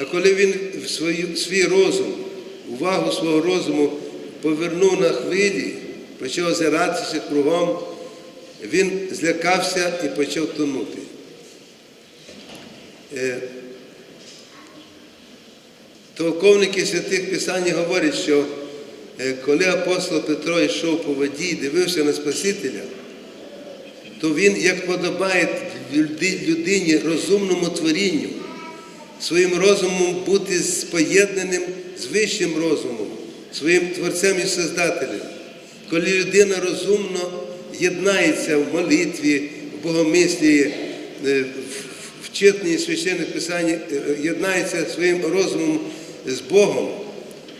А коли він в свою, свій розум, увагу свого розуму повернув на хвилі, почав озиратися кругом, він злякався і почав тонути. Е, Толковники святих Писань говорять, що е, коли апостол Петро йшов по воді і дивився на Спасителя, то він, як подобає людині розумному творінню, своїм розумом бути споєднаним з вищим розумом, своїм творцем і Создателем. Коли людина розумно єднається в молитві, в богомислі, е, в- читанні священних писань, е, єднається своїм розумом з Богом,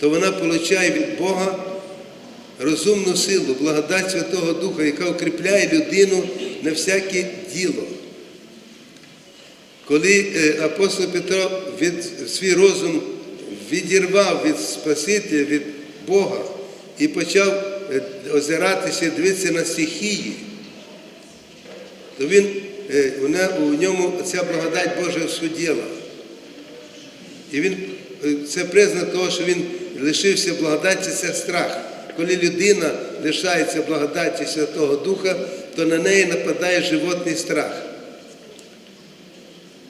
то вона отримує від Бога розумну силу, благодать Святого Духа, яка укріпляє людину на всяке діло. Коли е, апостол Петро від свій розум відірвав від Спасителя, від Бога і почав е, озиратися, дивитися на стихії, то він, е, у ньому ця благодать Божа суділа. І він, це признак того, що він лишився благодаті, це страх. Коли людина лишається благодаті Святого Духа, то на неї нападає животний страх.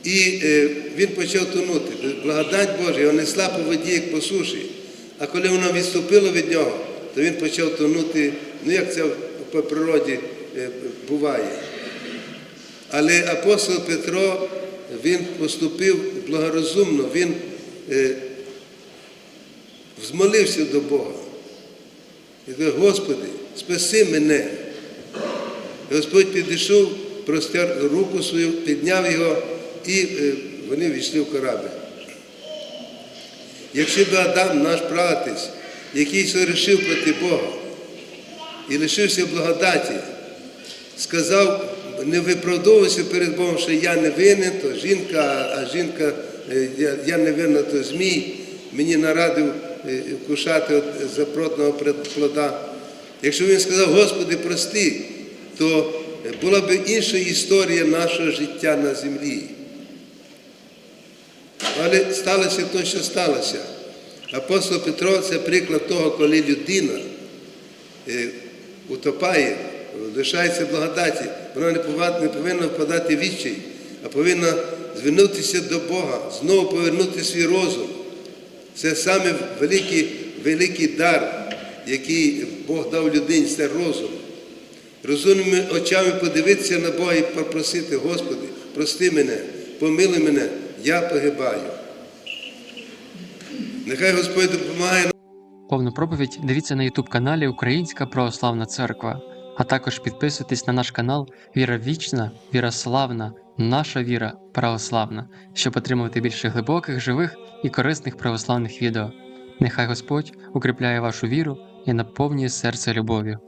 І е, він почав тонути. Благодать Божа його несла по воді, як по суші. А коли вона відступила від нього, то він почав тонути, ну як це по природі е, буває. Але апостол Петро, він поступив благорозумно, він е, взмолився до Бога. І каже, Господи, спаси мене. Господь підійшов, простяг руку свою, підняв його, і е, вони війшли в корабль. Якщо б Адам, наш братець, який согрішив проти Бога і лишився благодаті, сказав, не виправдовувався перед Богом, що я не винен, то жінка, а жінка, е, я, не винна, то змій, мені нарадив е, кушати запротного плода. Якщо він сказав, Господи, прости, то була б інша історія нашого життя на землі. Але сталося те, що сталося. Апостол Петро це приклад того, коли людина е, утопає, лишається благодаті, вона не повинна, впадати в відчай, а повинна звернутися до Бога, знову повернути свій розум. Це саме великий, великий дар, який Бог дав людині, це розум. Розумними очами подивитися на Бога і попросити, Господи, прости мене, помили мене, я погибаю. Нехай Господь допомагає. Повну проповідь дивіться на YouTube каналі Українська Православна Церква, а також підписуйтесь на наш канал Віра Вічна, Віра Славна, Наша Віра Православна, щоб отримувати більше глибоких, живих і корисних православних відео. Нехай Господь укріпляє вашу віру і наповнює серце любов'ю.